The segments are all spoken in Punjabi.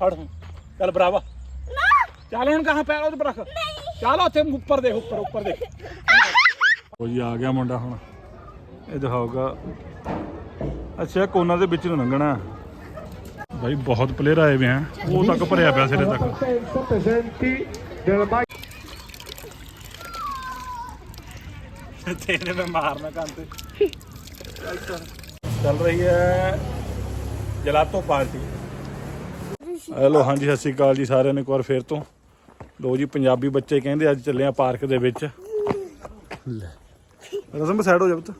ਫੜ ਹੁਣ। ਚੱਲ ਬਰਾਵਾ ਚੱਲ ਹੁਣ ਕਹਾਂ ਪੈਰ ਉਹਦੇ ਪਰ ਰੱਖ। ਚੱਲ ਉੱਥੇ ਉੱਪਰ ਦੇਖ ਉੱਪਰ ਉੱਪਰ ਦੇਖ। ਉਹ ਜੀ ਆ ਗਿਆ ਮੁੰਡਾ ਹੁਣ। ਇਹ ਦਿਖਾਊਗਾ। ਅੱਛਾ ਕੋਨਾ ਦੇ ਵਿੱਚ ਨੂੰ ਲੰਘਣਾ। ਭਾਈ ਬਹੁਤ ਪਲੇਅਰ ਆਏ ਵੇ ਆ ਉਹ ਤੱਕ ਭਰਿਆ ਪਿਆ ਸਿਰੇ ਤੱਕ। ਤੇਰੇ ਮੈਂ ਮਾਰਨਾ ਕੰਨ ਤੇ। ਚੱਲ ਰਹੀ ਹੈ ਜਲਾਤੋ ਪਾਰਟੀ। ਹੈਲੋ ਹਾਂਜੀ ਸਤਿ ਸ਼੍ਰੀ ਅਕਾਲ ਜੀ ਸਾਰਿਆਂ ਨੂੰ ਇੱਕ ਵਾਰ ਫੇਰ ਤੋਂ। ਲੋ ਜੀ ਪੰਜਾਬੀ ਬੱਚੇ ਕਹਿੰਦੇ ਅੱਜ ਚੱਲੇ ਆ ਪਾਰਕ ਦੇ ਵਿੱਚ। ਲੈ। ਰਸਮ ਸਾਈਡ ਹੋ ਜਾ ਪੁੱਤ।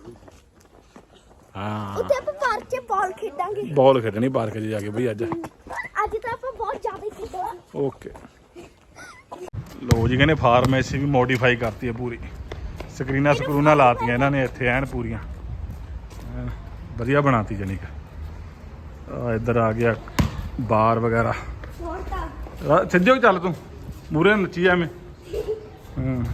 ਹਾਂ। ਉੱਥੇ ਆਪਾਂ ਪਾਰਕ 'ਚ ਬਾਲ ਖੇਡਾਂਗੇ। ਬਾਲ ਖੇਡਣੀ ਪਾਰਕ 'ਚ ਜਾ ਕੇ ਬਈ ਅੱਜ। ਅੱਜ ਤਾਂ ਆਪਾਂ ਬਹੁਤ ਜ਼ਿਆਦਾ ਹੀ ਖੇਡਾਂਗੇ। ਓਕੇ ਲੋ ਜੀ ਕਹਿੰਦੇ ਫਾਰਮੇਸੀ ਵੀ ਮੋਡੀਫਾਈ ਕਰਤੀ ਹੈ ਪੂਰੀ। ਸਕਰੀਨਾਂ ਸਕਰੂਨਾਂ ਲਾਤੀਆਂ ਇਹਨਾਂ ਨੇ ਇੱਥੇ ਐਨ ਪੂਰੀਆਂ। ਵਧੀਆ ਬਣਾਤੀ ਜਾਨੀ ਕਿ। ਆ ਇੱਧਰ ਆ ਗਿਆ। ਬਾਰ ਵਗੈਰਾ। ਸਿੱਧੇ ਹੋ ਚੱਲ ਤੂੰ। ਮੂਰੇ ਨੱਚੀ ਐਵੇਂ। ਹਾਂ।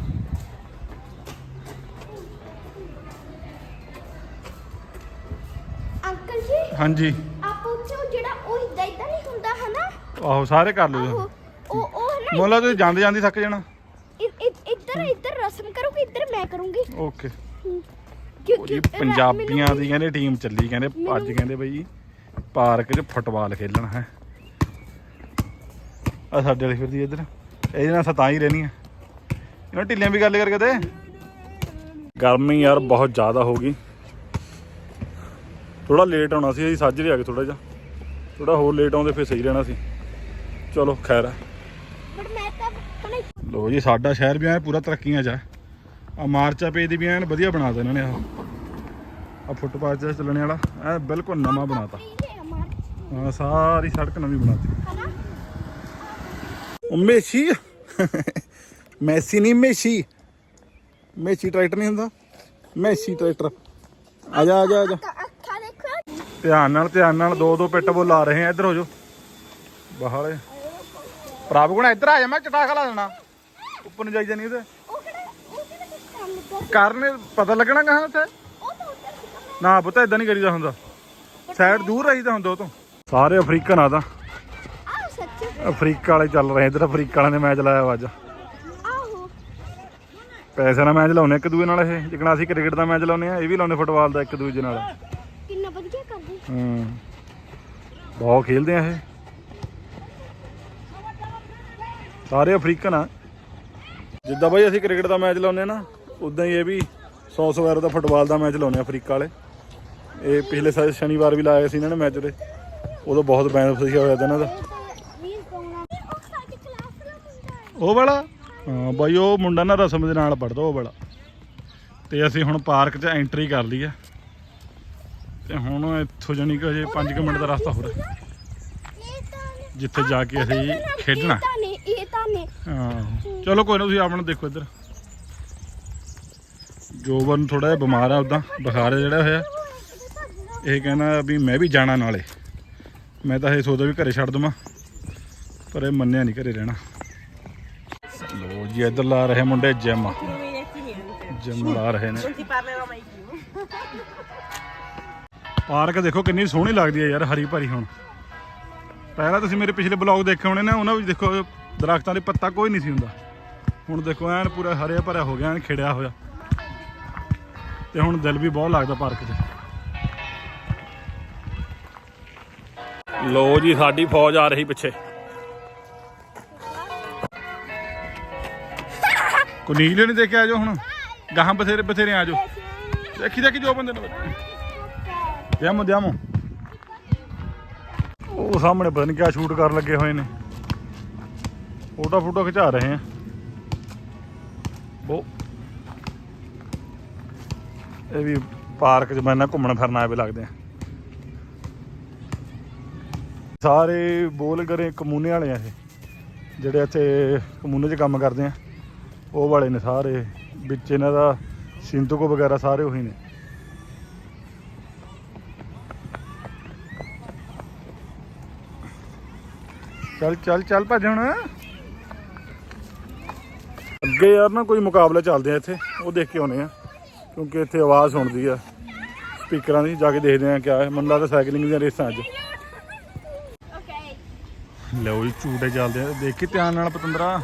ਅੰਕਲ ਜੀ ਹਾਂਜੀ। ਆਪਾਂ ਉਹ ਜਿਹੜਾ ਉਹ ਇਦਾਂ ਇਦਾਂ ਨਹੀਂ ਹੁੰਦਾ ਹਨਾ? ਆਹੋ ਸਾਰੇ ਕਰ ਲਿਓ ਉਹ ਉਹ ਉਹ ਹੈ ਨਾ ਮੋਲਾ ਤੁਸੀਂ ਜਾਂਦੇ ਜਾਂਦੇ ਥੱਕ ਜਾਣਾ। ਇ- ਇ- ਇੱਧਰ ਇੱਧਰ ਰਸਮ ਕਰੋਗੇ ਇੱਧਰ ਮੈਂ ਕਰੂੰਗੀ। ਓਕੇ। ਕਿਉਂਕਿ ਪੰਜਾਬੀਆਂ ਦੀ ਕਹਿੰਦੇ ਟੀਮ ਚੱਲੀ ਕਹਿੰਦੇ ਅੱਜ ਕਹਿੰਦੇ ਬਈ। ਪਾਰਕ 'ਚ ਫੁੱਟਬਾਲ ਖੇਲਣਾ ਹੈ। ਆ ਸਾਡੇ ਵਾਲੀ ਫਿਰਦੀ ਇੱਧਰ। ਇਹਦੇ ਨਾਲ ਸਤਾਂ ਹੀ ਰਹਿਣੀ ਆ। ਇਹਨਾਂ ਢਿੱਲੀਆਂ ਵੀ ਗੱਲ ਕਰ ਕਦੇ? ਗਰਮੀ ਯਾਰ ਬਹੁਤ ਜ਼ਿਆਦਾ ਹੋ ਗਈ। ਥੋੜਾ ਲੇਟ ਆਉਣਾ ਸੀ ਅਸੀਂ ਸਾਜਰੇ ਆ ਗਏ ਥੋੜਾ ਜਿਹਾ। ਥੋੜਾ ਹੋਰ ਲੇਟ ਆਉਂਦੇ ਫਿਰ ਸਹੀ ਰਹਿਣਾ ਸੀ। ਚਲੋ ਖੈਰ ਤਾਂ ਲੋ ਜੀ ਸਾਡਾ ਸ਼ਹਿਰ ਵੀ ਐ ਪੂਰਾ ਤਰੱਕੀਆਂ 'ਚ ਆ। ਆ ਮਾਰਚਾ ਪੇ ਦੀ ਵੀ ਐਨ ਵਧੀਆ ਬਣਾ ਦਿੱਤਾ ਇਹਨਾਂ ਨੇ ਆ ਆ ਫੁੱਟਪਾਥ 'ਚ ਚੱਲਣੇ ਵਾਲਾ ਐ ਬਿਲਕੁਲ ਨਵਾਂ ਬਣਾਤਾ। ਹਾਂ ਸਾਰੀ ਸੜਕ ਨਵੀਂ ਬਣਾਤੀ ਉਹ ਮੇਸੀ ਮੈਸੀ ਨਹੀਂ ਮੇਸੀ। ਮੇਸੀ ਟਰੈਕਟਰ ਨਹੀਂ ਹੁੰਦਾ। Massey tractor. ਆ ਜਾ ਆ ਜਾ ਆ ਜਾ। ਧਿਆਨ ਨਾਲ ਧਿਆਨ ਨਾਲ ਦੋ ਦੋ ਪਿੱਟ ਬੋਲ ਆ ਰਹੇ ਆ। ਇੱਧਰ ਹੋ ਜਾਓ। ਬਾਹਰ ਪ੍ਰਭ ਗੁਣਾ ਇੱਧਰ ਆ ਜਾ। ਮੈਂ ਚਟਾਕਾ ਲਾ ਦੇਣਾ। ਉੱਪਰ ਨੂੰ ਜਾਈ ਜਾਨੀ ਉਹਦੇ। ਕਰਨ ਪਤਾ ਲੱਗਣਾ ਕਹਾਂ ਉੱਥੇ? ਨਾ ਪੁੱਤ ਇਦਾਂ ਨਹੀਂ ਕਰੀਦਾ ਹੁੰਦਾ। ਸਾਈਡ ਦੂਰ ਰਹੀਦਾ ਹੁੰਦਾ ਉਹ ਤੋਂ। ਸਾਰੇ ਅਫਰੀਕਨ ਆ ਤਾਂ। ਅਫਰੀਕਾ ਵਾਲੇ ਚੱਲ ਰਹੇ ਇੱਧਰ ਅਫਰੀਕਾ ਵਾਲਿਆਂ ਨੇ ਮੈਚ ਲਾਇਆ ਵਾ ਅੱਜ। ਆਹੋ। ਪੈਸੇ ਨਾਲ ਮੈਚ ਲਾਉਨੇ ਇੱਕ ਦੂਜੇ ਨਾਲ ਇਹ ਜਿਕਣਾ ਅਸੀਂ ਕ੍ਰਿਕਟ ਦਾ ਮੈਚ ਲਾਉਨੇ ਆ ਇਹ ਵੀ ਲਾਉਨੇ ਫੁੱਟਬਾਲ ਦਾ ਇੱਕ ਦੂਜੇ ਨਾਲ। ਕਿੰਨਾ ਵਧੀਆ ਕਰਦੇ। ਹੂੰ। ਬਹੁਤ ਖੇਲਦੇ ਆ ਇਹ। ਸਾਰੇ ਅਫਰੀਕਨ ਆ। ਜਿੱਦਾਂ ਬਾਈ ਅਸੀਂ ਕ੍ਰਿਕਟ ਦਾ ਮੈਚ ਲਾਉਨੇ ਨਾ ਉਦਾਂ ਹੀ ਇਹ ਵੀ 100 100 ਵਾਰ ਦਾ ਫੁੱਟਬਾਲ ਦਾ ਮੈਚ ਲਾਉਨੇ ਅਫਰੀਕਾ ਵਾਲੇ। ਇਹ ਪਿਛਲੇ ਸਾਲ ਸ਼ਨੀਵਾਰ ਵੀ ਲਾਇਆ ਸੀ ਇਹਨਾਂ ਨੇ ਮੈਚ ਦੇ ਉਦੋਂ ਬਹੁਤ ਬੈਨ ਹੋਇਆ ਤਾ ਇਹਨਾਂ ਦਾ। ਉਹ ਵਾਲਾ? ਹਾਂ ਬਾਈ, ਉਹ ਮੁੰਡਾ ਨਾ ਰਸਮ ਦੇ ਨਾਲ ਪੜਦਾ ਉਹ ਵਾਲਾ। ਤੇ ਅਸੀਂ ਹੁਣ ਪਾਰਕ 'ਚ ਐਂਟਰੀ ਕਰ ਲਈ ਆ। ਤੇ ਹੁਣ ਇੱਥੋਂ ਜਾਣੀ ਕਿ ਅਜੇ 5 ਮਿੰਟ ਦਾ ਰਸਤਾ ਹੋਰ ਹੈ ਜਿੱਥੇ ਜਾ ਕੇ ਅਸੀਂ ਖੇਡਣਾ। ਹਾਂ। ਚਲੋ ਕੋਈ ਨਾ, ਤੁਸੀਂ ਆਪਣਾ ਦੇਖੋ ਇੱਧਰ। ਜੋਬਨ ਥੋੜਾ ਜਿਹਾ ਬਿਮਾਰ ਆ ਉਦਾਂ ਬੁਖਾਰ ਜਿਹੜਾ ਹੋਇਆ। ਇਹ ਕਹਿੰਦਾ ਵੀ ਮੈਂ ਵੀ ਜਾਣਾ ਨਾਲੇ। ਮੈਂ ਤਾਂ ਇਹ ਸੋਚਦਾ ਵੀ ਘਰੇ ਛੱਡ ਦਵਾਂ ਪਰ ਇਹ ਮੰਨਿਆ ਨਹੀਂ ਘਰੇ ਰਹਿਣਾ। ਲੋ ਜੀ ਇੱਧਰ ਲਾ ਰਹੇ ਮੁੰਡੇ ਜਿਮ। ਜਿਮ ਲਾ ਰਹੇ ਨੇ। ਪਾਰਕ ਦੇਖੋ ਕਿੰਨੀ ਸੋਹਣੀ ਲੱਗਦੀ ਹੈ ਯਾਰ ਹਰੀ ਭਰੀ ਹੁਣ। ਪਹਿਲਾਂ ਤੁਸੀਂ ਮੇਰੇ ਪਿਛਲੇ ਬਲੌਗ ਦੇਖੇ ਹੋਣੇ ਨੇ ਉਹਨਾਂ ਵਿੱਚ ਦੇਖੋ ਦਰਖਤਾਂ ਦੇ ਪੱਤਾ ਕੋਈ ਨਹੀਂ ਸੀ ਹੁੰਦਾ। ਹੁਣ ਦੇਖੋ ਐਨ ਪੂਰਾ ਹਰਿਆ ਭਰਿਆ ਹੋ ਗਿਆ ਐਨ ਖਿੜਿਆ ਹੋਇਆ। ਤੇ ਹੁਣ ਦਿਲ ਵੀ ਬਹੁਤ ਲੱਗਦਾ ਪਾਰਕ 'ਚ। ਲੋ ਜੀ, ਸਾਡੀ ਫੌਜ ਆ ਰਹੀ ਪਿੱਛੇ। ਕੋ ਨੀਲੇ ਨਹੀਂ ਦੇਖਿਆ ਜੋ ਹੁਣ। ਗਾਹਾਂ ਬਥੇਰੇ ਬਥੇਰੇ ਆ ਜੋ ਦੇਖੀ ਦੇਖੀ ਜੋ ਬੰਦੇ ਨੇ ਦਿਆਮੋ ਦਿਆਮੋ। ਉਹ ਸਾਹਮਣੇ ਪਤਾ ਨਹੀਂ ਕਿਆ ਸ਼ੂਟ ਕਰਨ ਲੱਗੇ ਹੋਏ ਨੇ। ਫੋਟੋ ਫੋਟੋ ਖਿਚਾ ਰਹੇ ਆ। ਉਹ। ਇਹ ਵੀ ਪਾਰਕ 'ਚ ਮੈਨਾਂ ਘੁੰਮਣ ਫਿਰਨ ਆਏ ਵੇ ਲੱਗਦੇ ਆ। ਸਾਰੇ ਬੋਲ ਕਰੇ ਕਮੂਨੇ ਵਾਲੇ ਆ ਇਹ। ਜਿਹੜੇ ਇੱਥੇ ਕਮੂਨੇ 'ਚ ਕੰਮ ਕਰਦੇ ਆ, ਉਹ ਵਾਲੇ ਨੇ ਸਾਰੇ। ਵਿੱਚ ਇਹਨਾਂ ਦਾ ਸਿੰਤੂਕੋ ਵਗੈਰਾ ਸਾਰੇ ਉਹੀ ਨੇ। ਚੱਲ ਚੱਲ ਚੱਲ ਭੱਜ ਹੁਣ। ਅੱਗੇ ਯਾਰ ਨਾ ਕੋਈ ਮੁਕਾਬਲਾ ਚੱਲਦੇ ਆ ਇੱਥੇ, ਉਹ ਦੇਖ ਕੇ ਆਉਨੇ ਆ। ਕਿਉਂਕਿ ਇੱਥੇ ਆਵਾਜ਼ ਸੁਣਦੀ ਆ ਸਪੀਕਰਾਂ ਦੀ, ਜਾ ਕੇ ਦੇਖਦੇ ਆ ਕਿਆ ਹੈ। ਮੈਨੂੰ ਲੱਗਦਾ ਸਾਈਕਲਿੰਗ ਦੀਆਂ ਰੇਸਾਂ ਅੱਜ। ਲਓ ਜੀ, ਝੂਟੇ ਚੱਲਦੇ ਆ। ਦੇਖ ਕੇ ਧਿਆਨ ਨਾਲ ਪਤੰਦਰਾ।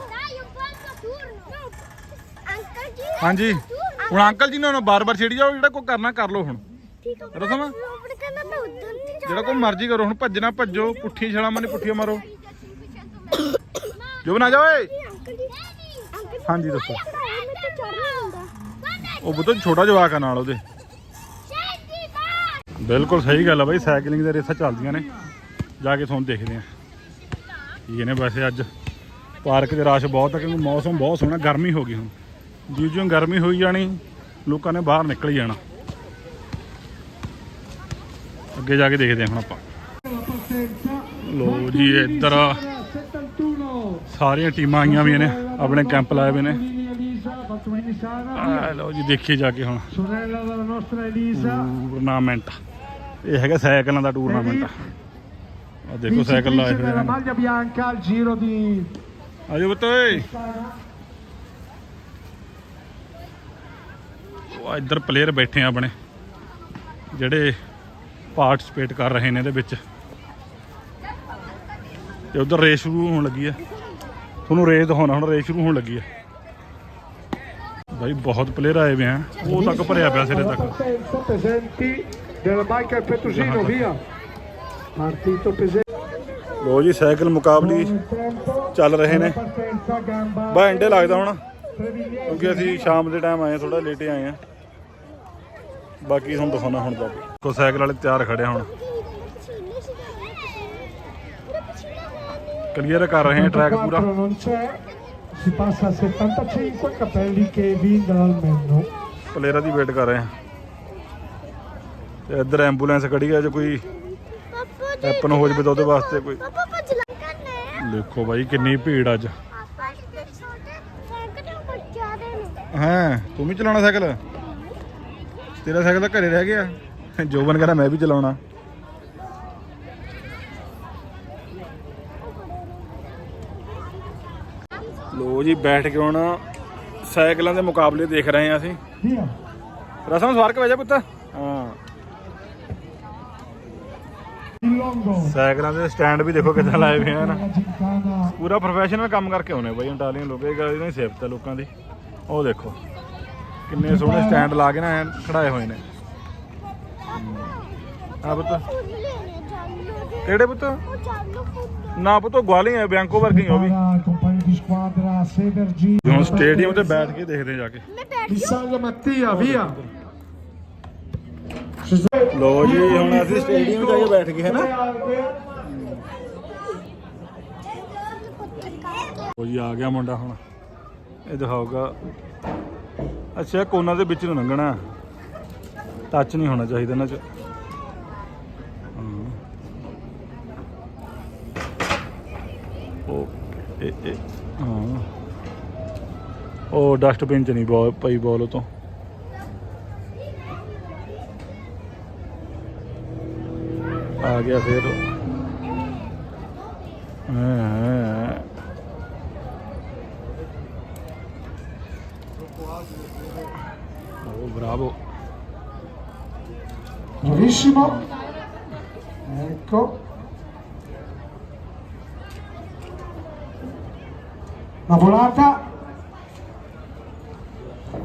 ਹਾਂਜੀ। ਹੁਣ ਅੰਕਲ ਜੀ ਨੂੰ ਬਾਰ-ਬਾਰ ਛੇੜੀ ਜਾਓ, ਜਿਹੜਾ ਕੋਈ ਕਰਨਾ ਕਰ ਲਓ ਹੁਣ। ਠੀਕ ਹੈ ਰਸਮ? ਜਿਹੜਾ ਕੋਈ ਮਰਜ਼ੀ ਕਰੋ, ਹੁਣ ਭੱਜਣਾ ਭੱਜੋ, ਪੁੱਠੀ ਛਾਲਾਂ ਮਾਰੀ ਪੁੱਠੀਆਂ ਮਾਰੋ। ਜੋ ਬਣਾ ਜਾ ਓਏ। ਹਾਂਜੀ, ਦੱਸੋ। ਉਹ ਬੁੱਤ ਛੋਟਾ ਜਵਾਕ ਆ ਨਾਲ ਉਹਦੇ। ਬਿਲਕੁਲ ਸਹੀ ਗੱਲ ਆ ਬਾਈ, ਸਾਈਕਲਿੰਗ ਦੇ ਰੇਸਾਂ ਚੱਲਦੀਆਂ ਨੇ। ਜਾ ਕੇ ਤੁਹਾਨੂੰ ਦੇਖਦੇ ਆ। ਠੀਕ ਨੇ ਵੈਸੇ ਅੱਜ ਪਾਰਕ 'ਚ ਰਸ਼ ਬਹੁਤ ਆ ਕਿਉਂਕਿ ਮੌਸਮ ਬਹੁਤ ਸੋਹਣਾ ਗਰਮੀ ਹੋ ਗਈ ਹੁਣ। ਜਿਉਂ ਜਿਉਂ ਗਰਮੀ ਹੋਈ ਜਾਣੀ ਲੋਕਾਂ ਨੇ ਬਾਹਰ ਨਿਕਲ ਹੀ ਜਾਣਾ। ਅੱਗੇ ਜਾ ਕੇ ਦੇਖਦੇ ਆ ਹੁਣ ਆਪਾਂ। ਲੋ ਜੀ ਇੱਧਰ 71 ਸਾਰੀਆਂ ਟੀਮਾਂ ਆਈਆਂ ਵੀ ਨੇ ਆਪਣੇ ਕੈਂਪ ਲਾਏ ਹੋਏ ਨੇ। ਆ ਲਓ ਜੀ ਦੇਖੀਏ ਜਾ ਕੇ ਹੁਣ। ਟੂਰਨਾਮੈਂਟ ਇਹ ਹੈਗਾ ਸਾਈਕਲਾਂ ਦਾ ਟੂਰਨਾਮੈਂਟ ਆ ਦੇਖੋ ਸਾਈਕਲ ਲਾਏ ਹੋਏ maglia bianca al giro di ਆਜੋ ਬਤੋਏ ਉਹ ਇੱਧਰ ਪਲੇਅਰ ਬੈਠੇ ਆ ਆਪਣੇ ਜਿਹੜੇ ਪਾਰਟਿਸਿਪੇਟ ਕਰ ਰਹੇ ਨੇ ਇਹਦੇ ਵਿੱਚ। ਤੇ ਉਧਰ ਰੇਸ ਸ਼ੁਰੂ ਹੋਣ ਲੱਗੀ ਹੈ ਤੁਹਾਨੂੰ ਰੇਸ ਦਿਖਾਉਣਾ ਹੁਣ ਰੇਸ ਸ਼ੁਰੂ ਹੋਣ ਲੱਗੀ ਹੈ ਭਾਈ ਬਹੁਤ ਪਲੇਅਰ ਆਏ ਹੋਏ ਆ। ਉਹ ਤੱਕ ਭਰਿਆ ਪਿਆ ਸਿਰੇ ਤੱਕ। partenza pesenti della Biker Petrusino, via. Partito pesente. ਲੋ ਜੀ ਸਾਈਕਲ ਮੁਕਾਬਲੀ ਚੱਲ ਰਹੇ ਨੇ Partenza ਲੱਗਦਾ ਹੁਣ ਕਿਉਂਕਿ ਅਸੀਂ ਸ਼ਾਮ ਦੇ ਟਾਈਮ ਆਏ ਥੋੜਾ ਲੇਟੇ ਆਏ ਆ ਬਾਕੀ ਤੁਹਾਨੂੰ ਦਿਖਾਉਣਾ ਹੁਣ ਦਾ ਕੋ ਸਾਈਕਲ ਵਾਲੇ ਤਿਆਰ ਖੜੇ ਹੁਣ ਕਲੀਅਰ ਕਰ ਰਹੇ ਆ ਟਰੈਕ ਪੂਰਾ Si passa a 75, capelli Kevin dall'almeno. ਪਲੇਅਰਾਂ ਦੀ ਵੇਟ ਕਰ ਰਹੇ ਆ ਤੇ ਇੱਧਰ ਐਂਬੂਲੈਂਸ ਖੜੀ ਹੈ ਜੇ ਕੋਈ ਹੈਪਨ ਹੋ ਜਾਵੇ ਤਾਂ ਉਹਦੇ ਵਾਸਤੇ ਕੋਈ। ਪਾਪਾ ਭੱਜ ਦੇਖੋ ਬਾਈ ਕਿੰਨੀ ਭੀੜ ਅੱਜ। ਪਾਪਾ ਦੇ ਛੋਟੇ ਸਾਈਕਲ ਬੱਚਾ ਦੇ ਨੇ ਹੈਂ ਤੂੰ ਵੀ ਚਲਾਉਣਾ ਸਾਈਕਲ? ਤੇਰਾ ਸਾਈਕਲ ਤਾਂ ਘਰੇ ਰਹਿ ਗਿਆ। ਜੋਬਨ ਕਹਿੰਦਾ ਮੈਂ ਵੀ ਚਲਾਉਣਾ। ਲੋ ਜੀ ਬੈਠ ਕੇ ਹੁਣ ਸਾਈਕਲਾਂ ਦੇ ਮੁਕਾਬਲੇ ਦੇਖ ਰਹੇ ਆ ਅਸੀਂ. ਰਸਮ ਸਵਾਰ ਕੇ ਵਜਾ ਪੁੱਤ। ਹਾਂ. ਸਾਈਕਲਾਂ ਦੇ ਸਟੈਂਡ ਵੀ ਦੇਖੋ ਕਿੱਦਾਂ ਲਾਏ ਹੋਏ ਆ ਨਾ La gincana. ਪੂਰਾ ਪ੍ਰੋਫੈਸ਼ਨਲ ਕੰਮ ਕਰਕੇ ਆਉਨੇ ਬਾਈ ਅੰਟਾਲੀਅਨ ਲੋਕ ਇਹ ਗੱਲ ਨਹੀਂ ਸਿਫਤ ਹੈ ਲੋਕਾਂ ਦੀ। ਉਹ ਦੇਖੋ ਕਿੰਨੇ ਸੋਹਣੇ ਸਟੈਂਡ ਲਾ ਕੇ ਨਾ ਖੜਾਏ ਹੋਏ ਨੇ। ਆ ਪੁੱਤ। ਕਿਹੜੇ ਪੁੱਤ? ਨਾ ਪੁੱਤ ਗਵਾਲੀ ਆ ਬਿਆੰਕੋ ਵਰਗੀ ਉਹ ਵੀ. ਹੁਣ ਸਟੇਡੀਅਮ ਤੇ ਬੈਠ ਕੇ ਦੇਖਦੇ ਜਾ ਕੇ। ਮੈਂ ਬੈਠ Di Salve Mattia, via. ਲੋ ਜੀ, ਹੁਣ ਅਸੀਂ ਸਟੇਡੀਅਮ ਜਾ ਕੇ ਬੈਠ ਗਏ ਹੈ ਨਾ ਉਹ ਜੀ, ਆ ਗਿਆ ਮੁੰਡਾ ਹੁਣ। ਇਹ ਦਿਖਾਊਗਾ। ਅੱਛਾ ਕੋਨਾ ਦੇ ਵਿੱਚ ਨੂੰ ਲੰਘਣਾ। ਟੱਚ ਨਹੀਂ ਹੋਣਾ ਚਾਹੀਦਾ ਇਹਨਾਂ ਚ। ਉਹ, ਇਹ ਇਹ, ਹਾਂ। ਉਹ ਡਸਟਬਿਨ ਚ ਨਹੀਂ ਬਾਲ ਪਈ ਬੋਲ ਉਹ ਆ ਗਿਆ ਫਿਰ ਹਾਂ Oh, bravo. Bravissimo. Ecco. La volata.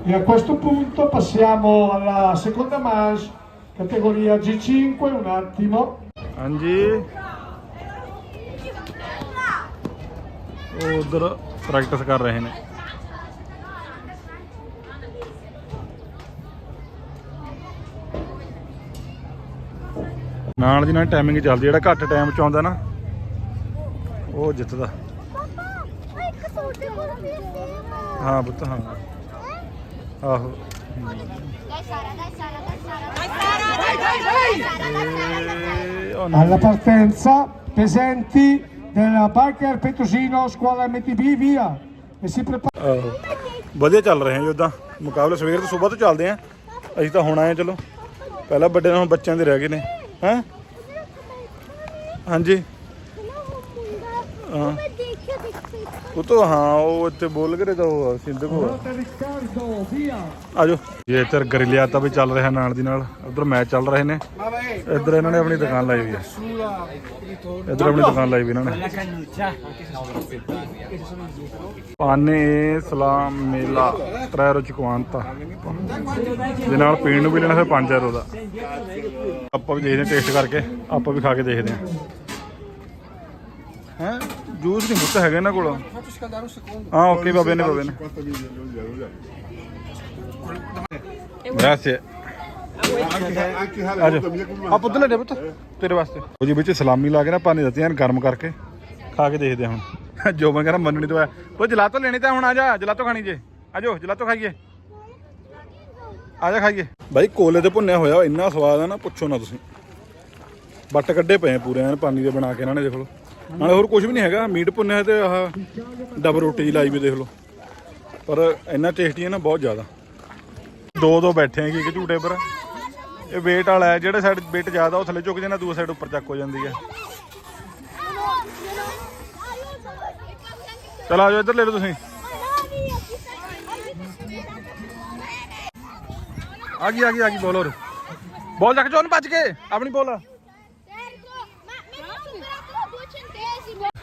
E a questo punto passiamo alla seconda manche, categoria G5, un attimo. ਹਾਂਜੀ ਉਹ ਉਧਰ ਪ੍ਰੈਕਟਿਸ ਕਰ ਰਹੇ ਨੇ ਨਾਲ ਦੀ ਨਾਲ ਟਾਈਮਿੰਗ ਚੱਲਦੀ ਜਿਹੜਾ ਘੱਟ ਟਾਈਮ ਚ ਆਉਂਦਾ ਨਾ ਉਹ ਜਿੱਤਦਾ ਹਾਂ ਪੁੱਤ ਹਾਂ ਆਹੋ ਗਾਇ ਸਾਰਾ ਗਾਇ ਸਾਰਾ ਗਾਇ ਸਾਰਾ ਗਾਇ ਸਾਰਾ ਇਹ ਉਹ Alla partenza, Pesenti della Biker Petrusino, squadra MTB, via. E si prepara. ਆਹੋ ਵਧੀਆ ਚੱਲ ਰਹੇ ਆ ਜੀ ਉਦਾਂ ਮੁਕਾਬਲੇ ਸਵੇਰ ਤੋਂ ਸਵੇਰ ਤੋਂ ਚੱਲਦੇ ਆ। ਅਸੀਂ ਤਾਂ ਹੁਣ ਆਏ ਚਲੋ। ਪਹਿਲਾਂ ਵੱਡੇ ਨਾਲ ਹੁਣ ਬੱਚਿਆਂ ਦੇ ਰਹਿ ਗਏ ਨੇ। ਹੈ? ਹਾਂਜੀ। ਹਾਂ। ਉਹ ਤਾਂ ਹਾਂ, ਉਹ ਇੱਥੇ ਬੋਲ ਕਰੇ ਤਾਂ ਉਹ ਸਿੰਧੂ ਕੋ ਆਜੋ। ਇਹ ਇੱਧਰ ਗਰਿਲਿਆ ਤਾਂ ਵੀ ਚੱਲ ਰਿਹਾ ਨਾਲ ਦੀ ਨਾਲ, ਉਧਰ ਮੈਚ ਚੱਲ ਰਹੇ ਨੇ। ਇੱਧਰ ਇਹਨਾਂ ਨੇ ਆਪਣੀ ਦੁਕਾਨ ਲਾਈ ਹੋਈ ਹੈ ਇੱਧਰ ਆਪਣੀ ਦੁਕਾਨ ਲਾਈ ਹੋਈ ਇਹਨਾਂ ਨੇ। ਪਾਨੇ ਸਲਾਮ ਮੇਲਾ 3 ਰੋ ਦੇ ਨਾਲ ਪੀਣ ਨੂੰ ਵੀ ਲੈਣਾ, ਫਿਰ 5 ਰੋ ਦਾ ਆਪਾਂ ਵੀ ਦੇਖਦੇ ਟੇਸਟ ਕਰਕੇ, ਆਪਾਂ ਵੀ ਖਾ ਕੇ ਦੇਖਦੇ ਹਾਂ। ਹੈ? ਜੂਸ ਨਹੀਂ ਮੁੱਤ ਹੈਗਾ ਇਹਨਾਂ ਕੋਲ। ਹਾਂ, ਓਕੇ ਬਾਬੇ ਨੇ ਬਾਬੇ ਨੇ। Grazie. ਆਜੋ। ਆ ਪੁੱਤ ਲੈ ਜਾ ਪੁੱਤ, ਤੇਰੇ ਵਾਸਤੇ। ਉਹ ਜੀ ਵਿੱਚ ਸਲਾਮੀ ਲਾ ਕੇ ਨਾ ਪਾਣੀ ਦਿੱਤੀ ਗਰਮ ਕਰਕੇ ਖਾ ਕੇ ਦੇਖਦੇ ਹਾਂ ਹੁਣ। ਜੋ ਮੈਂ ਕਹਿੰਦਾ ਮੰਨਣੀ ਤੋਂ ਉਹ ਜਲਾਤੋ ਲੈਣੀ ਤਾਂ ਹੁਣ, ਆ ਜਾ, ਜਲਾਤੋ ਖਾਣੀ ਜੇ। ਆਜੋ, ਜਲਾਤੋ ਖਾਈਏ। ਆ ਜਾ, ਖਾਈਏ। ਬਾਈ, ਕੋਲੇ ਤੇ ਭੁੰਨਿਆ ਹੋਇਆ ਇੰਨਾ ਸਵਾਦ ਆ ਨਾ, ਪੁੱਛੋ ਨਾ ਤੁਸੀਂ। ਬੱਟ ਕੱਢੇ ਪਏ ਆ ਪੂਰੇ ਐਨ, ਪਾਣੀ ਦੇ ਬਣਾ ਕੇ ਇਹਨਾਂ ਨੇ, ਦੇਖ ਲਓ। ਨਾਲੇ ਹੋਰ ਕੁਝ ਵੀ ਨਹੀਂ ਹੈਗਾ, ਮੀਟ ਭੁੰਨਿਆ ਤੇ ਆਹ ਡਬਲ ਰੋਟੀ ਜਿਹੀ ਲਾਈ ਵੀ ਦੇਖ ਲਓ। ਪਰ ਇੰਨਾ ਟੇਸਟੀ ਹੈ ਨਾ, ਬਹੁਤ ਜ਼ਿਆਦਾ। ਦੋ ਦੋ ਬੈਠੇ ਆ ਇੱਕ ਝੂਟੇ ਪਰ। ਇਹ weight ਵਾਲਾ ਹੈ, ਜਿਹੜੇ ਸਾਈਡ weight ਜ਼ਿਆਦਾ ਉਹ ਥੱਲੇ ਝੁਕ ਜਾਂਦਾ ਦੂਸਰੀ ਸਾਈਡ ਉੱਪਰ ਚੱਕ ਹੋ ਜਾਂਦੀ ਹੈ। ਚਲ ਜਾਓ, ਇੱਧਰ ਲੈ ਲਓ ਤੁਸੀਂ। ਆ ਗਈ ਆ ਗਈ ਆ ਗਈ, ਬੋਲ ਬੋਲ ਜਾ ਕੇ ਭੱਜ ਕੇ। ਆਪਣੀ ਬੋਲ।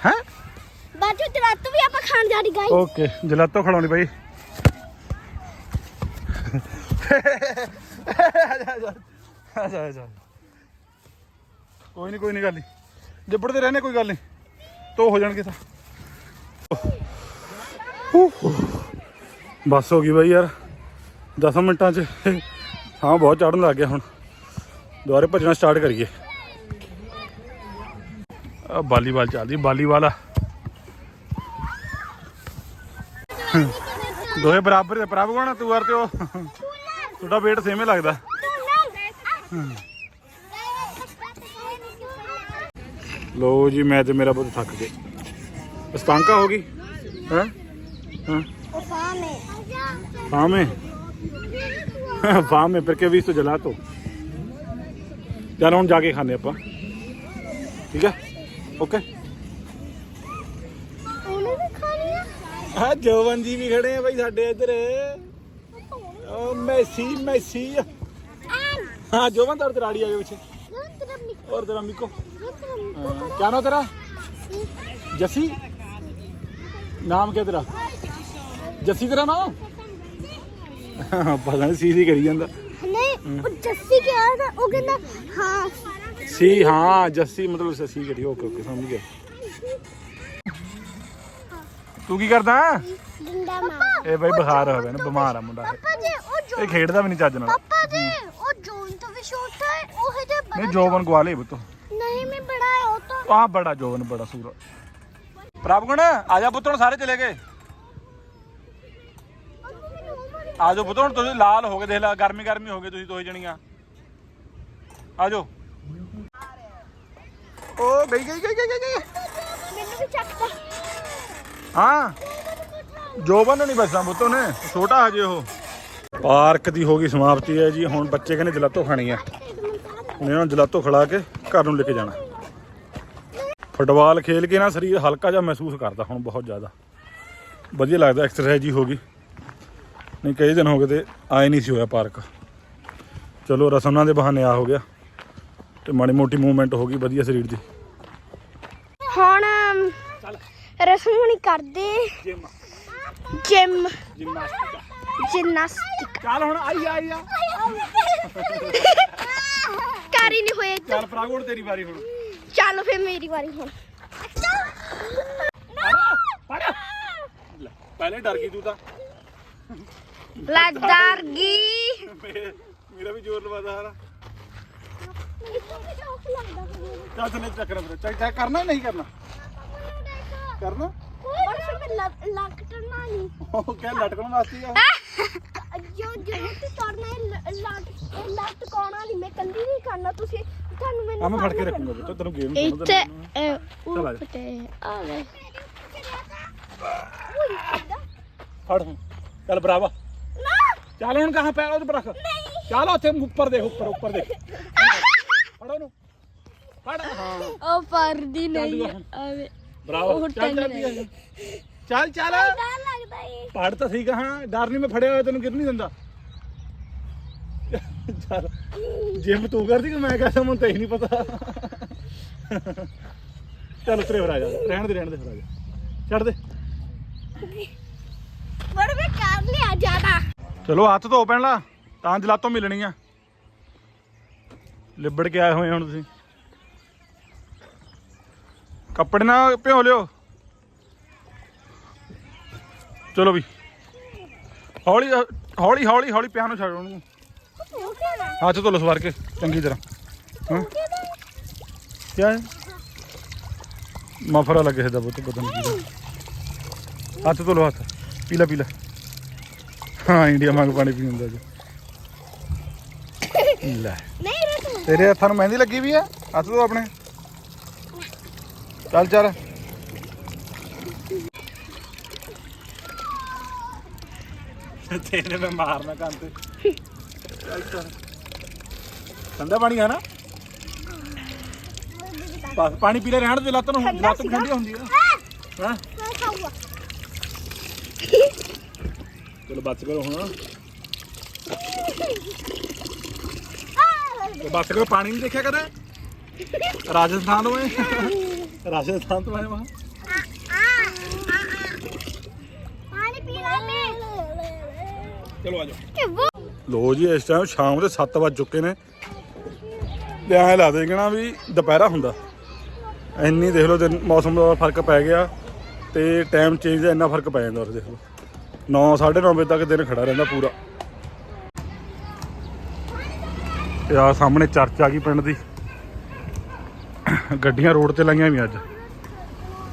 ਹੈ? ਬਾਜੂ ਤੇ ਰਾਤ ਵੀ ਆਪਾਂ ਖਾਣ ਜਾ ਰਹੀ ਗਾਈ ਓਕੇ ਜਲਾਤੋ ਖੜਾਉਣੀ ਬਾਈ। ਆ ਜਾ ਆ ਜਾ ਕੋਈ ਨਹੀਂ ਕੋਈ ਨਹੀਂ ਗੱਲ ਨਹੀਂ ਜੱਬੜਦੇ ਰਹਿਣੇ ਕੋਈ ਗੱਲ ਨਹੀਂ ਤੋ ਹੋ ਜਾਣਗੇ ਤਾਂ। ਬਸ ਹੋ ਗਈ ਬਾਈ ਯਾਰ। 10 ਮਿੰਟਾਂ 'ਚ ਹਾਂ ਬਹੁਤ ਚੜਨ ਲੱਗ ਗਿਆ ਹੁਣ। ਦੁਬਾਰੇ ਭੱਜਣਾ ਸਟਾਰਟ ਕਰੀਏ। ਵਾਲੀਬਾਲ ਚੱਲਦੀ ਵਾਲੀਬਾਲ ਆ। ਦੋਏ ਬਰਾਬਰ ਦੇ ਪ੍ਰਭ ਕੋਣਾ ਤੂੰ ਵਰ ਤੇ ਉਹ? ਤੁਹਾਡਾ weight ਸੇਮ ਹੀ ਲੱਗਦਾ। ਲੋ ਜੀ, ਮੈਂ ਤੇ ਮੇਰਾ ਬਹੁਤ ਥੱਕ ਗਏ ਸਤਾਂਕਾ ਹੋ ਗਈ? ਹੈ? ਹਾਂ? ਫਾਮ ਹੈ। ਫਾਮ ਹੈ perché ho visto gelato ਚੱਲ ਹੁਣ ਜਾ ਕੇ ਖਾਣੇ ਆਪਾਂ। ਠੀਕ ਹੈ? ਓਕੇ ਉਹਨੂੰ ਵੀ ਖਾਣੀ ਆ ਆ ਜੋਵਨ ਜੀ ਵੀ ਖੜੇ ਆ ਬਾਈ ਸਾਡੇ ਇੱਧਰ। ਓ ਮੈਸੀ ਮੈਸੀ। ਹਾਂ ਜੋਵਨ ਤੇਰੇ ਰਾੜੀ ਆ ਗਏ ਪਿੱਛੇ। ਔਰ ਤੇਰਾ ਮਿੱਕੋ। ਕਿਆ ਨਾ ਤੇਰਾ? ਜੱਸੀ। ਨਾਮ ਕਿਆ ਤੇਰਾ? ਜੱਸੀ ਤੇਰਾ ਨਾਮ? ਪਤਾ ਨਹੀਂ ਸੀਰੀ ਕਰੀ ਜਾਂਦਾ। ਨਹੀਂ ਉਹ ਜੱਸੀ ਕਿਹਾ ਉਹ ਕਹਿੰਦਾ ਹਾਂ। ਸੀ ਹਾਂ ਜੱਸੀ ਮਤਲਬ ਸਸੀ ਕਰੀ ਓਕੇ ਓਕੇ ਸਮਝ ਗਿਆ। ਤੂੰ ਕੀ ਕਰਦਾ? ਡੰਡਾ ਮਾਰ ਇਹ ਬਾਈ ਬੁਖਾਰ ਹੋਵੇ ਨਾ ਬਿਮਾਰ ਆ ਮੁੰਡਾ ਇਹ। ਪਾਪਾ ਜੀ ਉਹ ਜੋ ਇਹ ਖੇਡਦਾ ਵੀ ਨਹੀਂ ਚੱਜ ਨਾਲ। ਪਾਪਾ ਜੀ ਉਹ ਜੋਨ ਤੋਂ ਵੀ ਛੋਟਾ ਹੈ ਉਹ ਹੈ ਤੇ ਨਹੀਂ ਜੋਬਨ ਗਵਾ ਲਈ ਬੁੱਤ ਨਹੀਂ ਮੈਂ ਬੜਾ ਹੈ ਉਹ ਤਾਂ ਆਹ ਬੜਾ ਜੋਬਨ ਬੜਾ ਸੂਰਾ। ਪ੍ਰਭਗੁਣ ਆ ਜਾ ਪੁੱਤ ਹੁਣ ਸਾਰੇ ਚਲੇ ਗਏ। ਆ ਜਾਓ ਪੁੱਤ ਹੁਣ ਤੁਸੀਂ ਲਾਲ ਹੋ ਗਏ ਦੇਖ ਲਾ ਗਰਮੀ ਗਰਮੀ ਹੋ ਗਏ ਤੁਸੀਂ ਦੋਏ ਜਣੀਆਂ। ਆ ਜਾਓ। ਓ ਗਈ ਗਈ ਗਈ ਗਈ ਗਈ ਮੈਨੂੰ ਵੀ ਚੱਕਦਾ ਹਾਂ। ਜੋਬਨ ਨਹੀਂ ਬਸਣਾ ਪੁੱਤ ਉਹਨੇ ਛੋਟਾ ਹਜੇ ਉਹ। ਪਾਰਕ ਦੀ ਹੋ ਗਈ ਸਮਾਪਤੀ ਹੈ ਜੀ ਹੁਣ ਬੱਚੇ ਕਹਿੰਦੇ ਜਲਾਤੋ ਖਾਣੀ ਹੁਣ ਇਹਨਾਂ ਨੂੰ ਜਲਾਤੋ ਖਿਲਾ ਕੇ ਘਰ ਨੂੰ ਲੈ ਕੇ ਜਾਣਾ। ਫੁੱਟਬਾਲ ਖੇਲ ਕੇ ਨਾ ਸਰੀਰ ਹਲਕਾ ਜਿਹਾ ਮਹਿਸੂਸ ਕਰਦਾ ਹੁਣ ਬਹੁਤ ਜ਼ਿਆਦਾ। ਵਧੀਆ ਲੱਗਦਾ ਐਕਸਰਸਾਈਜ਼ ਹੀ ਹੋ ਗਈ। ਨਹੀਂ ਕਈ ਦਿਨ ਹੋ ਗਏ ਤੇ ਆਏ ਨਹੀਂ ਸੀ ਹੋਇਆ ਪਾਰਕ। ਚਲੋ ਰਸਮਾਂ ਦੇ ਬਹਾਨੇ ਆ ਹੋ ਗਿਆ। ਤੇ ਮਾੜੀ ਮੋਟੀ ਮੂਵਮੈਂਟ ਹੋ ਗਈ ਵਧੀਆ ਸਰੀਰ ਦੀ। ਹੁਣ ਰਸਮਣੀ ਕਰਦੇ। ਜਿਮ ਜਿਮਨਾਸਟਿਕ ਚੱਲ ਹੁਣ ਆਈ ਆਈ ਆ। ਕਰ ਹੀ ਨਹੀਂ ਹੋਏ ਚੱਲ ਪ੍ਰਾਗੋੜ ਤੇਰੀ ਵਾਰੀ ਹੁਣ। ਚੱਲ ਫੇ ਮੇਰੀ ਵਾਰੀ ਹੁਣ। ਲੈ, ਪਹਿਲੇ ਡਰ ਗਈ ਤੂੰ ਤਾਂ। ਲੱਦਾਰਗੀ ਮੇ- ਮੇਰਾ ਵੀ ਜ਼ੋਰ ਲਵਾਦਾ ਹਾਰਾ ਚੱਲ ਥੱਲੇ ਚੱਕਰ ਫਿਰ ਚੱਕ ਚੱਕ ਕਰਨਾ ਨਹੀਂ ਕਰਨਾ? ਕਰਨਾ? ਉਹ ਕਹਿ ਲਟਕਣ ਵਾਸਤੇ ਆ। ਆ ਮੈਂ ਫੜ ਕੇ ਰੱਖੂੰਗਾ ਬੇਟਾ ਤੈਨੂੰ ਗੇਮ ਇੱਥੇ ਚੱਲ ਆ ਜਾ। ਆ ਗਏ ਫੜ ਹੁਣ। ਚੱਲ ਬਰਾਵਾ ਨਾ ਚੱਲ ਹੁਣ ਕਹਾਂ ਪੈਰ ਉਹਦੇ ਪਰ ਰੱਖ। ਚੱਲ ਉੱਥੇ ਉੱਪਰ ਦੇਖ ਉੱਪਰ ਉੱਪਰ ਦੇਖ। ਫੜ ਹਾਂ। ਉਹ ਦੂਆ ਹੁਣ। ਆਵੇ। ਬਰਾਵੋ ਚੱਲ ਚੱਲ ਪੀਆ ਚੱਲ ਚੱਲ। ਡਰ ਲੱਗਦਾ ਏ। ਪੜ ਤਾਂ ਠੀਕ ਆ ਹਾਂ। ਡਰ ਨਹੀਂ ਮੈਂ ਫੜਿਆ ਹੋਇਆ ਤੈਨੂੰ ਗਿਰ ਨਹੀਂ ਦਿੰਦਾ। ਚੱਲ। ਜਿਮ ਤੂੰ ਕਰਦੀ ਕਿ ਮੈਂ ਕਹਦਾ ਮੈਨੂੰ ਤਾਂ ਹੀ ਨਹੀਂ ਪਤਾ। ਚੱਲ ਉਤਰੇ ਫਿਰ ਆ ਜਾ। ਰਹਿਣ ਦੇ ਰਹਿਣ ਦੇ ਫਿਰ ਆ ਜਾ। ਛੱਡ ਦੇ। ਪਰ ਮੈਂ ਕਰ ਲਿਆ ਜ਼ਿਆਦਾ। ਚਲੋ ਹੱਥ ਧੋ ਪੈਣ ਲਾ। ਤਾਂ ਜਲਾਤੋਂ ਮਿਲਣੀ ਆ। ਲਿਬੜ ਕੇ ਆਏ ਹੋਏ ਹੁਣ ਤੁਸੀਂ। ਕੱਪੜੇ ਨਾ ਭਿਓ ਲਿਓ। ਚਲੋ ਵੀ। ਹੌਲੀ ਹੌਲੀ ਹੌਲੀ ਹੌਲੀ ਪਿਆਨੋ ਛੱਡ ਉਹਨੂੰ। ਹੱਥ ਧੋ ਲਓ ਸਵਾਰ ਕੇ ਚੰਗੀ ਤਰ੍ਹਾਂ। ਹਾਂ। ਕੀ ਹੈ? ਮਫਰਾ ਲੱਗੇ ਸਿੱਧਾ ਬੁੱਤ ਪਤਾ ਨਹੀਂ ਕੀ ਹੱਥ ਧੋ ਲਓ ਹੱਥ। ਪੀਲਾ ਪੀਲਾ ਹਾਂ ਇੰਡੀਆ ਮੰਗ ਪਾਣੀ ਪੀ ਹੁੰਦਾ ਜੀ। ਲੈ। ਤੇਰੇ ਹੱਥਾਂ ਨੂੰ ਮਹਿੰਦੀ ਲੱਗੀ ਵੀ ਆ? ਹੱਥ ਧੋ ਆਪਣੇ। ਚੱਲ ਚੱਲ। ਤੇਰੇ ਮੈਂ ਮਾਰਨਾ ਕੰਨ ਤੇ। ਠੰਡਾ ਪਾਣੀ ਆ ਨਾ? ਬਸ ਪਾਣੀ ਪੀ ਲੈ ਰਹਿਣ ਦੇ ਲੱਤ ਨੂੰ ਠੰਡਾ ਲੱਤ। ਠੰਡੀ ਹੁੰਦੀ ਆ। ਹਾਂ? ਚਲੋ ਬਚ ਕਰੋ ਹੁਣ। ਤੇ ਬਚ ਕਰੋ ਪਾਣੀ ਨਹੀਂ ਦੇਖਿਆ ਕਦੇ? ਰਾਜਸਥਾਨ ਤੋਂ ਆਏ ਰਾਜਸਥਾਨ ਤੋਂ ਆਏ ਵਾਂ। ਪਾਣੀ ਚਲੋ ਆ ਜਾਓ। ਲੋ ਜੀ, ਇਸ ਟਾਈਮ ਸ਼ਾਮ ਦੇ 7 ਵੱਜ ਚੁੱਕੇ ਨੇ। ਤੇ ਐਂ ਲਾ ਦੇ ਨਾ ਵੀ ਦੁਪਹਿਰਾ ਹੁੰਦਾ। ਇੰਨੀ ਦੇਖ ਲਓ ਦਿਨ ਮੌਸਮ ਦਾ ਫ਼ਰਕ ਪੈ ਗਿਆ ਤੇ ਟਾਈਮ ਚੇਂਜ ਦਾ ਇੰਨਾ ਫ਼ਰਕ ਪੈ ਜਾਂਦਾ ਉਹ ਦੇਖ ਲਓ। 9 9:30 ਵਜੇ ਤੱਕ ਦਿਨ ਖੜਾ ਰਹਿੰਦਾ ਪੂਰਾ। ਤੇ ਆ ਸਾਹਮਣੇ ਚਰਚ ਆ ਗਈ ਪਿੰਡ ਦੀ। ਗੱਡੀਆਂ ਰੋਡ ਤੇ ਲਾਈਆਂ ਵੀ ਅੱਜ।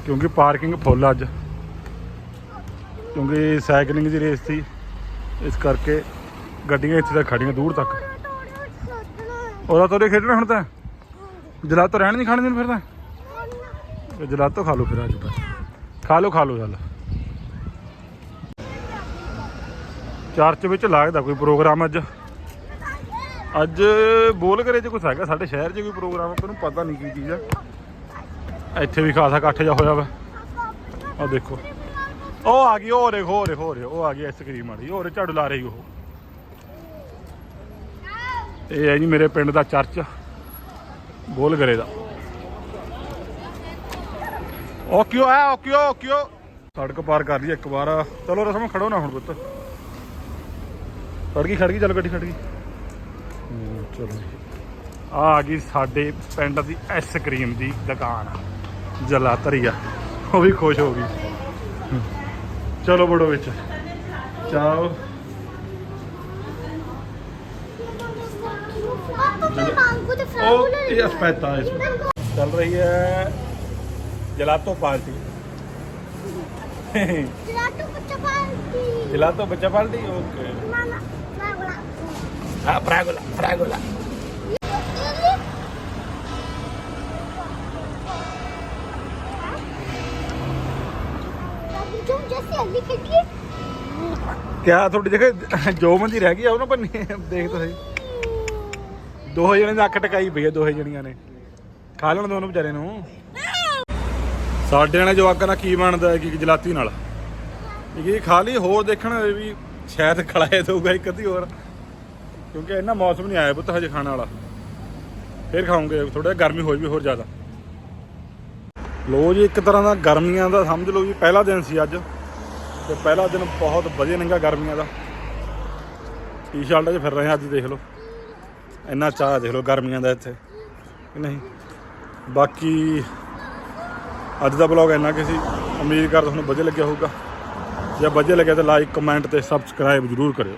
ਕਿਉਂਕਿ ਪਾਰਕਿੰਗ ਫੁੱਲ ਅੱਜ। ਕਿਉਂਕਿ ਸਾਈਕਲਿੰਗ ਦੀ ਰੇਸ ਸੀ। ਇਸ ਕਰਕੇ ਗੱਡੀਆਂ ਇੱਥੇ ਤੱਕ ਖੜੀਆਂ ਦੂਰ ਤੱਕ। ਉਹਦਾ ਤੋਰੇ ਖੇਡਣਾ ਹੁਣ ਤਾਂ? ਜਲਾਤੋ ਰਹਿਣ ਨਹੀਂ ਖਾਣੇ ਦਿਨ ਫਿਰ ਤਾਂ? ਤੇ ਜਲਾਤੋ ਖਾ ਲਓ ਫਿਰ ਅੱਜ ਤਾਂ। ਖਾ ਲਓ ਖਾ ਲਓ ਚੱਲ। ਚਰਚ ਵਿੱਚ ਲੱਗਦਾ ਕੋਈ ਪ੍ਰੋਗਰਾਮ ਅੱਜ। ਅੱਜ ਬੋਲ ਕਰੇ ਚ ਕੁਛ ਹੈਗਾ ਸਾਡੇ ਸ਼ਹਿਰ 'ਚ ਕੋਈ ਪ੍ਰੋਗਰਾਮ ਤੈਨੂੰ ਪਤਾ ਨਹੀਂ ਕੀ ਚੀਜ਼ ਆ। ਇੱਥੇ ਵੀ ਖਾਸਾ ਇਕੱਠ ਜਾ ਹੋਇਆ ਵਾ। ਆ ਦੇਖੋ। ਉਹ ਆ ਗਈ ਉਹ ਦੇਖੋ ਉਹ ਦੇਖੋ ਉਹ ਦੇਖੋ, ਉਹ ਆ ਗਈ ਆਈਸਕ੍ਰੀਮ ਵਾਲੀ ਉਹ ਝਾੜੂ ਲਾ ਰਹੀ ਉਹ। ਇਹ ਹੈ ਜੀ ਮੇਰੇ ਪਿੰਡ ਦਾ ਚਰਚ ਬੋਲ ਕਰੇ ਦਾ। ਉਹ ਕਿਉਂ ਆ ਉਹ ਕਿਉਂ ਉਹ ਕਿਉਂ? ਸੜਕ ਪਾਰ ਕਰ ਲਈ ਇੱਕ ਵਾਰ। ਚਲੋ ਰਸਮ ਖੜੋ ਨਾ ਹੁਣ ਪੁੱਤ। ਖੜ ਗਈ ਖੜ ਗਈ ਚੱਲ ਗੱਡੀ ਖੜ ਗਈ ਚਲੋ ਆ ਆ ਗਈ ਸਾਡੇ ਪਿੰਡ ਦੀ ਆਈਸਕ੍ਰੀਮ ਦੀ ਦੁਕਾਨ। ਜਲਾ ਧਰੀਆ ਉਹ ਵੀ ਖੁਸ਼ ਹੋ ਗਈ। ਚਲੋ ਬੜੋ ਵਿੱਚ। ਚਾਓ। ਉਹ ਇਹ ਅਸਪੈਤਾ ਇਸ ਚੱਲ ਰਹੀ ਹੈ ਜਲਾਤੋ ਪਾਰਟੀ। ਜਲਾਟੂ ਬੱਚਾ ਪਾਲਤੀ ਜਲਾਤੋ ਬੱਚਾ ਪਾਰਟੀ ਓਕੇ। ਹਾਂ ਫਰਾਗੋਲਾ ਫਰਾਗੋਲਾ ਜੋ ਜੈਸੇ ਕਿਆ ਤੁਹਾਡੀ ਜਗ੍ਹਾ ਜੋ ਮੰਦੀ ਰਹਿ ਗਈ ਆ, ਉਹਨਾਂ ਬੰਨੀ ਦੇਖ ਤਾਂ ਦੋਹੇ ਜਣੇ ਦੀ ਅੱਖ ਟਕਾਈ ਪਈ ਆ, ਦੋਹੇ ਜਣੀਆਂ ਨੇ। ਖਾ ਲੈਣ ਦੋਨੋਂ ਵਿਚਾਰੇ ਨੂੰ। ਸਾਡੇ ਵਾਲੇ ਜਵਾਕਾਂ ਦਾ ਕੀ ਬਣਦਾ ਕਿ ਜਲਾਤੀ ਨਾਲ? ਇਹ ਖਾ ਲਈ, ਹੋਰ ਦੇਖਣ ਵੀ ਸ਼ਾਇਦ ਖਲਾਏ ਦਊਗਾ ਇੱਕ ਅੱਧੀ ਹੋਰ। ਕਿਉਂਕਿ ਇਹਨਾਂ ਮੌਸਮ ਨਹੀਂ ਆਇਆ ਪੁੱਤ ਹਜੇ ਖਾਣ ਵਾਲਾ। ਫਿਰ ਖਾਉਂਗੇ ਥੋੜਾ ਗਰਮੀ ਹੋਈ ਵੀ ਹੋਰ ਜ਼ਿਆਦਾ। ਲੋ ਜੀ, ਇੱਕ ਤਰ੍ਹਾਂ ਦਾ ਗਰਮੀਆਂ ਦਾ ਸਮਝ ਲਓ ਜੀ ਪਹਿਲਾ ਦਿਨ ਸੀ ਅੱਜ। ਤੇ ਪਹਿਲਾ ਦਿਨ ਬਹੁਤ ਵਧੀਆ ਲੰਘਿਆ ਗਰਮੀਆਂ ਦਾ। ਟੀ-ਸ਼ਰਟਾਂ 'ਚ ਫਿਰ ਰਹੇ ਹਾਂ ਅੱਜ, ਦੇਖ ਲਓ। ਇੰਨਾ ਚਾਹ ਦੇਖ ਲਓ ਗਰਮੀਆਂ ਦਾ ਇੱਥੇ। ਨਹੀਂ? ਬਾਕੀ ਅੱਜ ਦਾ ਬਲੌਗ ਇੰਨਾ ਕਿ ਸੀ। ਉਮੀਦ ਕਰਦਾ ਤੁਹਾਨੂੰ ਵਧੀਆ ਲੱਗਿਆ ਹੋਊਗਾ। ਜੇ ਵਧੀਆ ਲੱਗਿਆ ਤਾਂ ਲਾਈਕ ਕਮੈਂਟ ਤੇ ਸਬਸਕ੍ਰਾਈਬ ਜ਼ਰੂਰ ਕਰਿਓ।